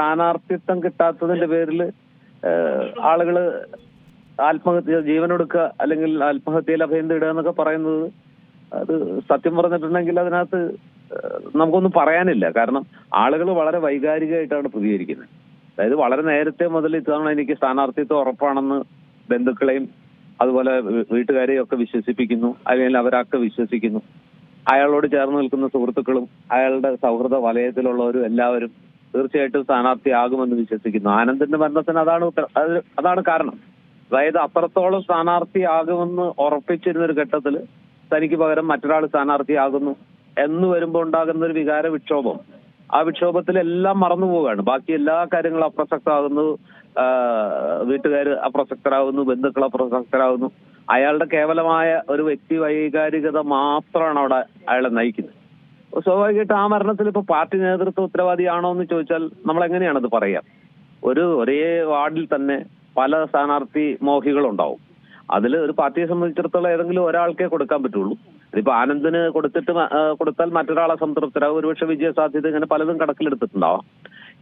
സ്ഥാനാർത്ഥിത്വം കിട്ടാത്തതിന്റെ പേരിൽ ആളുകൾ ആത്മഹത്യ ജീവനൊടുക്കുക അല്ലെങ്കിൽ ആത്മഹത്യയിൽ അഭയം തേടുക എന്നൊക്കെ പറയുന്നത് അത് സത്യം പറഞ്ഞിട്ടുണ്ടെങ്കിൽ അതിനകത്ത് നമുക്കൊന്നും പറയാനില്ല. കാരണം ആളുകൾ വളരെ വൈകാരികമായിട്ടാണ് പ്രതികരിക്കുന്നത്. അതായത് വളരെ നേരത്തെ മുതൽ ഇത്തവണ എനിക്ക് സ്ഥാനാർത്ഥിത്വം ഉറപ്പാണെന്ന് ബന്ധുക്കളെയും അതുപോലെ വീട്ടുകാരെയും ഒക്കെ വിശ്വസിപ്പിക്കുന്നു. അല്ലെങ്കിൽ അവരൊക്കെ വിശ്വസിക്കുന്നു. അയാളോട് ചേർന്ന് നിൽക്കുന്ന സുഹൃത്തുക്കളും അയാളുടെ സൗഹൃദ വലയത്തിലുള്ളവരും എല്ലാവരും തീർച്ചയായിട്ടും സ്ഥാനാർത്ഥിയാകുമെന്ന് വിശ്വസിക്കുന്നു. ആനന്ദിന്റെ മരണത്തിന് അതാണ് അതാണ് കാരണം. അതായത് അത്രത്തോളം സ്ഥാനാർത്ഥിയാകുമെന്ന് ഉറപ്പിച്ചിരുന്ന ഒരു ഘട്ടത്തിൽ തനിക്ക് പകരം മറ്റൊരാൾ സ്ഥാനാർത്ഥിയാകുന്നു എന്ന് വരുമ്പോൾ ഉണ്ടാകുന്ന ഒരു വികാര വിക്ഷോഭം ആ വിക്ഷോഭത്തിൽ എല്ലാം മറന്നു പോവുകയാണ്. ബാക്കി എല്ലാ കാര്യങ്ങളും അപ്രസക്തമാകുന്നു. വീട്ടുകാർ അപ്രസക്തരാകുന്നു. ബന്ധുക്കൾ അപ്രസക്തരാകുന്നു. അയാളുടെ കേവലമായ ഒരു വ്യക്തി വൈകാരികത മാത്രമാണ് അവിടെ അയാളെ നയിക്കുന്നത്. സ്വാഭാവികമായിട്ട് ആ മരണത്തിൽ ഇപ്പൊ പാർട്ടി നേതൃത്വം ഉത്തരവാദിയാണോ എന്ന് ചോദിച്ചാൽ നമ്മൾ എങ്ങനെയാണത് പറയാം? ഒരു ഒരേ വാർഡിൽ തന്നെ പല സ്ഥാനാർത്ഥി മോഹികളുണ്ടാവും. അതിൽ ഒരു പാർട്ടിയെ സംബന്ധിച്ചിടത്തോളം ഏതെങ്കിലും ഒരാൾക്കേ കൊടുക്കാൻ പറ്റുള്ളൂ. ഇതിപ്പോ ആനന്ദിന് കൊടുത്തിട്ട് കൊടുത്താൽ മറ്റൊരാളെ സംതൃപ്തരാകും ഒരുപക്ഷെ വിജയ സാധ്യത ഇങ്ങനെ പലതും കണക്കിലെടുത്തിട്ടുണ്ടാവാം.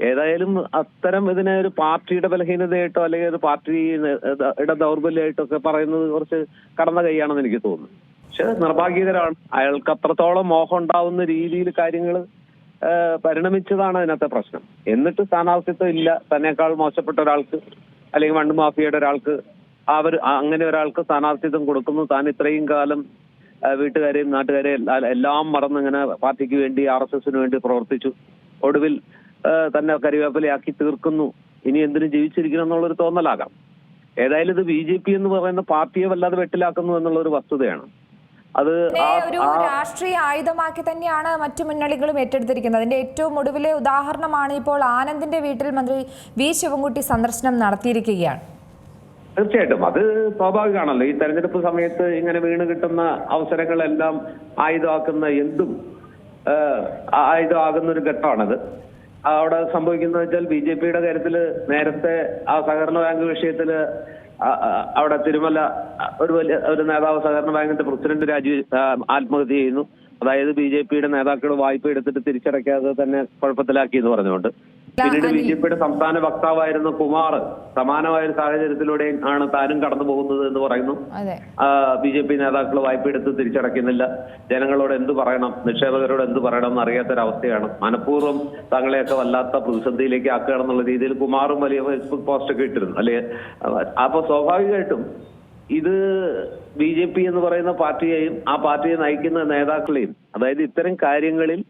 ഏതായാലും അത്തരം ഇതിനെ ഒരു പാർട്ടിയുടെ ബലഹീനതയായിട്ടോ അല്ലെങ്കിൽ ഒരു പാർട്ടിയുടെ ദൗർബല്യമായിട്ടോ ഒക്കെ പറയുന്നത് കുറച്ച് കടന്ന കൈയാണെന്ന് എനിക്ക് തോന്നുന്നു. പക്ഷെ നിർഭാഗ്യകരമാണ് അയാൾക്ക് അത്രത്തോളം മോഹം ഉണ്ടാവുന്ന രീതിയിൽ കാര്യങ്ങൾ പരിണമിച്ചതാണ് അതിനകത്തെ പ്രശ്നം. എന്നിട്ട് സ്ഥാനാർത്ഥിത്വം ഇല്ല. തന്നെക്കാൾ മോശപ്പെട്ട ഒരാൾക്ക് അല്ലെങ്കിൽ മണ്ണ് മാഫിയയുടെ ഒരാൾക്ക് അവർ അങ്ങനെ ഒരാൾക്ക് സ്ഥാനാർത്ഥിത്വം കൊടുക്കുന്നു. താൻ ഇത്രയും കാലം വീട്ടുകാരെയും നാട്ടുകാരെയും എല്ലാം മറന്ന് ഇങ്ങനെ പാർട്ടിക്ക് വേണ്ടി ആർ എസ് എസിന് വേണ്ടി പ്രവർത്തിച്ചു. ഒടുവിൽ തന്നെ കരിവേപ്പിലയാക്കി തീർക്കുന്നു. ഇനി എന്തിനും ജീവിച്ചിരിക്കണം എന്നുള്ളൊരു തോന്നലാകാം. ഏതായാലും ഇത് ബി ജെ പി എന്ന് പറയുന്ന പാർട്ടിയെ വല്ലാതെ വെട്ടിലാക്കുന്നു എന്നുള്ള ഒരു വസ്തുതയാണ്. അത് ഒരു രാഷ്ട്രീയ ആയുധമാക്കി തന്നെയാണ് മറ്റു മുന്നണികളും ഏറ്റെടുത്തിരിക്കുന്നത്. അതിന്റെ ഏറ്റവും ഒടുവിലെ ഉദാഹരണമാണ് ഇപ്പോൾ ആനന്ദിന്റെ വീട്ടിൽ മന്ത്രി വി ശിവൻകുട്ടി സന്ദർശനം നടത്തിയിരിക്കുകയാണ്. തീർച്ചയായിട്ടും. അത് സ്വാഭാവികമാണല്ലോ. ഈ തെരഞ്ഞെടുപ്പ് സമയത്ത് ഇങ്ങനെ വീണ് കിട്ടുന്ന അവസരങ്ങളെല്ലാം ആയുധമാക്കുന്ന എന്തും ആയുധമാകുന്ന ഒരു ഘട്ടമാണത്. അവിടെ സംഭവിക്കുന്നത് വെച്ചാൽ ബി ജെ പിയുടെ കാര്യത്തിൽ നേരത്തെ ആ സഹകരണ ബാങ്ക് ആ- അവിടെ തിരുമല ഒരു വലിയ ഒരു നേതാവ് സഹകരണ ബാങ്കിന്റെ പ്രസിഡന്റ് രാജി ആത്മഹത്യ ചെയ്യുന്നു. അതായത് ബി ജെ പിയുടെ നേതാക്കൾ വായ്പ എടുത്തിട്ട് തിരിച്ചടയ്ക്കാതെ തന്നെ കുഴപ്പത്തിലാക്കി എന്ന് പറഞ്ഞുകൊണ്ട്. പിന്നീട് ബി ജെ പിയുടെ സംസ്ഥാന വക്താവായിരുന്ന കുമാർ സമാനമായ ഒരു സാഹചര്യത്തിലൂടെ ആണ് താനും കടന്നു പോകുന്നത് എന്ന് പറയുന്നു. ബി ജെ പി നേതാക്കൾ വായ്പ എടുത്ത് തിരിച്ചടയ്ക്കുന്നില്ല. ജനങ്ങളോട് എന്ത് പറയണം? നിക്ഷേപകരോട് എന്ത് പറയണം എന്ന് അറിയാത്തൊരവസ്ഥയാണ് മനഃപൂർവം തങ്ങളെയൊക്കെ വല്ലാത്ത പ്രതിസന്ധിയിലേക്ക് ആക്കുക എന്നുള്ള രീതിയിൽ കുമാറും വലിയ ഫേസ്ബുക്ക് പോസ്റ്റൊക്കെ ഇട്ടിരുന്നു. അല്ലെ? അപ്പൊ സ്വാഭാവികമായിട്ടും ഇത് ബി ജെ പി എന്ന് പറയുന്ന പാർട്ടിയെയും ആ പാർട്ടിയെ നയിക്കുന്ന നേതാക്കളെയും അതായത് ഇത്തരം കാര്യങ്ങളിൽ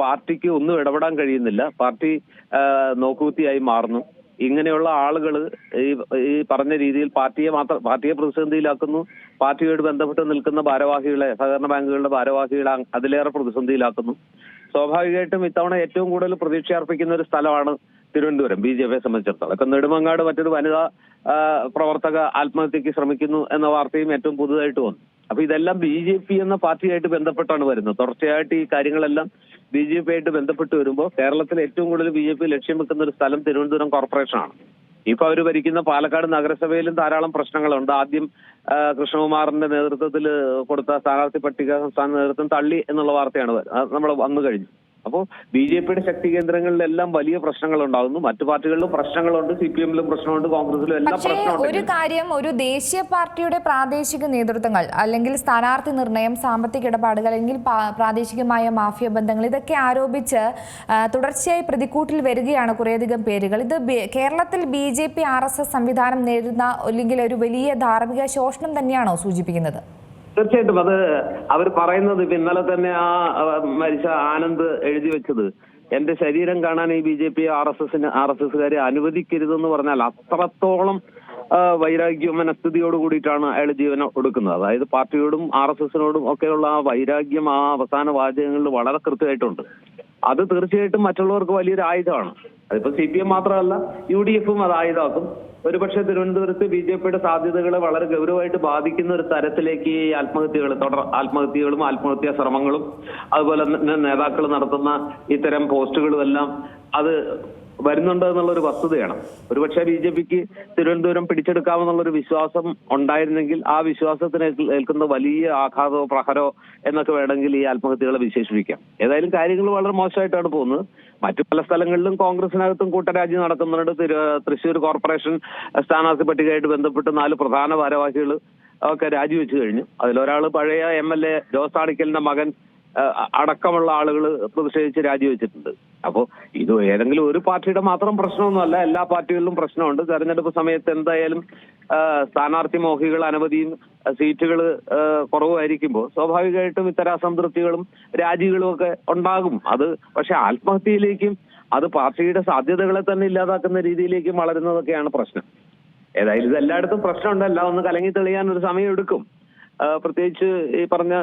പാർട്ടിക്ക് ഒന്നും ഇടപെടാൻ കഴിയുന്നില്ല. പാർട്ടി നോക്കുകുത്തിയായി മാറുന്നു. ഇങ്ങനെയുള്ള ആളുകൾ ഈ ഈ പറഞ്ഞ രീതിയിൽ പാർട്ടിയെ മാത്രം പാർട്ടിയെ പ്രതിസന്ധിയിലാക്കുന്നു. പാർട്ടിയോട് ബന്ധപ്പെട്ട് നിൽക്കുന്ന ഭാരവാഹികളെ സഹകരണ ബാങ്കുകളുടെ ഭാരവാഹികളെ അതിലേറെ പ്രതിസന്ധിയിലാക്കുന്നു. സ്വാഭാവികമായിട്ടും ഇത്തവണ ഏറ്റവും കൂടുതൽ പ്രതീക്ഷ അർപ്പിക്കുന്ന ഒരു സ്ഥലമാണ് തിരുവനന്തപുരം ബി ജെ പിയെ സംബന്ധിച്ചിടത്തോളം. ഇപ്പൊ നെടുമങ്ങാട് മറ്റൊരു വനിതാ പ്രവർത്തക ആത്മഹത്യക്ക് ശ്രമിക്കുന്നു എന്ന വാർത്തയും ഏറ്റവും പുതുതായിട്ട് വന്നു. അപ്പൊ ഇതെല്ലാം ബി ജെ പി എന്ന പാർട്ടിയായിട്ട് ബന്ധപ്പെട്ടാണ് വരുന്നത്. തുടർച്ചയായിട്ട് ഈ കാര്യങ്ങളെല്ലാം ബി ജെ പി ആയിട്ട് ബന്ധപ്പെട്ട് വരുമ്പോൾ കേരളത്തിൽ ഏറ്റവും കൂടുതൽ ബി ജെ പി ലക്ഷ്യം വെക്കുന്ന ഒരു സ്ഥലം തിരുവനന്തപുരം കോർപ്പറേഷനാണ്. ഇപ്പൊ അവർ ഭരിക്കുന്ന പാലക്കാട് നഗരസഭയിലും ധാരാളം പ്രശ്നങ്ങളുണ്ട്. ആദ്യം കൃഷ്ണകുമാറിന്റെ നേതൃത്വത്തിൽ കൊടുത്ത സ്ഥാനാർത്ഥി പട്ടിക സംസ്ഥാന നേതൃത്വം തള്ളി എന്നുള്ള വാർത്തയാണ് നമ്മൾ വന്നു കഴിഞ്ഞു. അപ്പോൾ ബി ജെ പിയുടെ ശക്തി കേന്ദ്രങ്ങളിലെല്ലാം വലിയ പ്രശ്നങ്ങൾ ഉണ്ടാകുന്നു മറ്റു പാർട്ടികളിലും പ്രശ്നങ്ങളുണ്ട് സി പി എമ്മിലും പ്രശ്നമുണ്ട് കോൺഗ്രസിലും എല്ലാം പ്രശ്നമുണ്ട്. ഒരു കാര്യം ഒരു ദേശീയ പാർട്ടിയുടെ പ്രാദേശിക നേതൃത്വങ്ങൾ അല്ലെങ്കിൽ സ്ഥാനാർത്ഥി നിർണയം സാമ്പത്തിക ഇടപാടുകൾ അല്ലെങ്കിൽ പ്രാദേശികമായ മാഫിയ ബന്ധങ്ങൾ ഇതൊക്കെ ആരോപിച്ച് തുടർച്ചയായി പ്രതിക്കൂട്ടിൽ വരികയാണ് കുറേയധികം പേരുകൾ. ഇത് കേരളത്തിൽ B J P R S S സംവിധാനം നേരിടുന്ന അല്ലെങ്കിൽ ഒരു വലിയ ധാർമ്മിക ശോഷണം തന്നെയാണോ സൂചിപ്പിക്കുന്നത്? തീർച്ചയായിട്ടും അത് അവർ പറയുന്നത് ഇന്നലെ തന്നെ ആ മരിച്ച ആനന്ദ് എഴുതി വെച്ചത്. എന്റെ ശരീരം കാണാൻ ഈ B J P R S എസിന് ആർ എസ് എസുകാരെ അനുവദിക്കരുതെന്ന് പറഞ്ഞാൽ അത്രത്തോളം വൈരാഗ്യം മനസ്ഥിതിയോട് കൂടിയിട്ടാണ് അയാൾ ജീവനം കൊടുക്കുന്നത് അതായത് പാർട്ടിയോടും ആർ എസ് എസിനോടും ഒക്കെയുള്ള ആ വൈരാഗ്യം ആ അവസാന വാചകങ്ങളിൽ വളരെ കൃത്യമായിട്ടുണ്ട്. അത് തീർച്ചയായിട്ടും മറ്റുള്ളവർക്ക് വലിയൊരു ആയുധമാണ്. അതിപ്പോ സി പി എം മാത്രമല്ല യു ഡി എഫും അത് ആയുധമാക്കും. ഒരുപക്ഷെ തിരുവനന്തപുരത്ത് ബി ജെ പിയുടെ സാധ്യതകളെ വളരെ ഗൗരവമായിട്ട് ബാധിക്കുന്ന ഒരു തരത്തിലേക്ക് ഈ ആത്മഹത്യകൾ തുടർ ആത്മഹത്യകളും ആത്മഹത്യാ ശ്രമങ്ങളും അതുപോലെ തന്നെ നേതാക്കൾ നടത്തുന്ന ഇത്തരം പോസ്റ്റുകളും എല്ലാം അത് വരുന്നുണ്ട് എന്നുള്ള ഒരു വസ്തുതയാണ് ഒരുപക്ഷെ ബി ജെ പിക്ക് തിരുവനന്തപുരം പിടിച്ചെടുക്കാമെന്നുള്ള ഒരു വിശ്വാസം ഉണ്ടായിരുന്നെങ്കിൽ ആ വിശ്വാസത്തിന് ഏൽക്കുന്ന- വലിയ ആഘാതോ പ്രഹരോ എന്നൊക്കെ വേണമെങ്കിൽ ഈ ആത്മഹത്യകളെ വിശേഷിപ്പിക്കാം. ഏതായാലും കാര്യങ്ങൾ വളരെ മോശമായിട്ടാണ് പോകുന്നത്. മറ്റു പല സ്ഥലങ്ങളിലും കോൺഗ്രസിനകത്തും കൂട്ടരാജി നടക്കുന്നുണ്ട്. തൃശൂർ കോർപ്പറേഷൻ സ്ഥാനാർത്ഥി പട്ടികയായിട്ട് ബന്ധപ്പെട്ട് നാല് പ്രധാന ഭാരവാഹികൾ ഒക്കെ രാജിവെച്ചു കഴിഞ്ഞു. അതിലൊരാൾ പഴയ എം എൽ എ ജോസ് മകൻ അടക്കമുള്ള ആളുകൾ പ്രതിഷേധിച്ച് രാജിവെച്ചിട്ടുണ്ട്. അപ്പോൾ ഇത് ഏതെങ്കിലും ഒരു പാർട്ടിയുടെ മാത്രം പ്രശ്നമൊന്നുമല്ല. എല്ലാ പാർട്ടികളിലും പ്രശ്നമുണ്ട്. തെരഞ്ഞെടുപ്പ് സമയത്ത് എന്തായാലും സ്ഥാനാർത്ഥി മോഹികൾ അനവധിയും സീറ്റുകൾ കുറവായിരിക്കുമ്പോൾ സ്വാഭാവികമായിട്ടും ഇത്തരം അസംതൃപ്തികളും രാജികളും ഒക്കെ ഉണ്ടാകും. അത് പക്ഷെ ആത്മഹത്യയിലേക്കും അത് പാർട്ടിയുടെ സാധ്യതകളെ തന്നെ ഇല്ലാതാക്കുന്ന രീതിയിലേക്കും വളരുന്നതൊക്കെയാണ് പ്രശ്നം. ഏതായാലും ഇത് എല്ലായിടത്തും പ്രശ്നമുണ്ടല്ല ഒന്ന് കലങ്ങി തെളിയാൻ ഒരു സമയം എടുക്കും പ്രത്യേകിച്ച് ഈ പറഞ്ഞ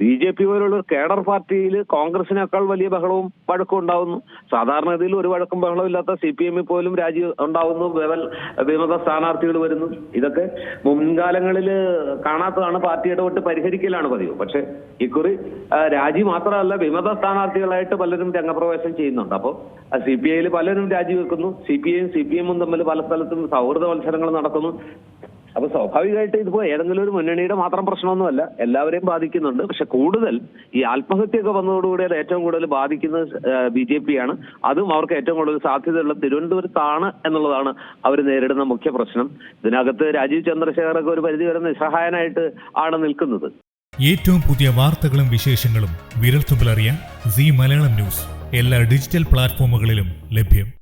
ബി ജെ പി പോലുള്ള കേഡർ പാർട്ടിയിൽ കോൺഗ്രസിനേക്കാൾ വലിയ ബഹളവും വഴക്കും ഉണ്ടാവുന്നു. സാധാരണഗതിയിൽ ഒരു വഴക്കും ബഹളവും ഇല്ലാത്ത സി പി എമ്മിൽ പോലും രാജി ഉണ്ടാവുന്നു. വേവൽ വിമത സ്ഥാനാർത്ഥികൾ വരുന്നു. ഇതൊക്കെ മുൻകാലങ്ങളിൽ കാണാത്തതാണ് പാർട്ടിയുടെ ഇടപെട്ട് പരിഹരിക്കലാണ് പതിവ്. പക്ഷെ ഇക്കുറി രാജി മാത്രമല്ല വിമത സ്ഥാനാർത്ഥികളായിട്ട് പലരും രംഗപ്രവേശം ചെയ്യുന്നുണ്ട്. അപ്പോൾ സി പി ഐയിൽ പലരും രാജിവെക്കുന്നു. സി പി ഐയും സി പി എമ്മും തമ്മിൽ പല സ്ഥലത്തും സൗഹൃദ മത്സരങ്ങൾ നടക്കുന്നു. അപ്പൊ സ്വാഭാവികമായിട്ട് ഇതിപ്പോ ഏതെങ്കിലും ഒരു മുന്നണിയുടെ മാത്രം പ്രശ്നമൊന്നുമല്ല. എല്ലാവരെയും ബാധിക്കുന്നുണ്ട്. പക്ഷെ കൂടുതൽ ഈ ആത്മഹത്യയൊക്കെ വന്നതോടുകൂടി അത് ഏറ്റവും കൂടുതൽ ബാധിക്കുന്ന ബി ജെ പി ആണ് അതും അവർക്ക് ഏറ്റവും കൂടുതൽ സാധ്യതയുള്ള തിരുവനന്തപുരത്താണ് എന്നുള്ളതാണ് അവർ നേരിടുന്ന മുഖ്യ പ്രശ്നം. ഇതിനകത്ത് രാജീവ് ചന്ദ്രശേഖറൊക്കെ ഒരു പരിധിവരെ നിസ്സഹായനായിട്ട് ആണ് നിൽക്കുന്നത്. ഏറ്റവും പുതിയ വാർത്തകളും വിശേഷങ്ങളും വിരൽത്തുമ്പിലറിയാൻ സി മലയാളം ന്യൂസ്. എല്ലാ ഡിജിറ്റൽ പ്ലാറ്റ്ഫോമുകളിലും ലഭ്യം.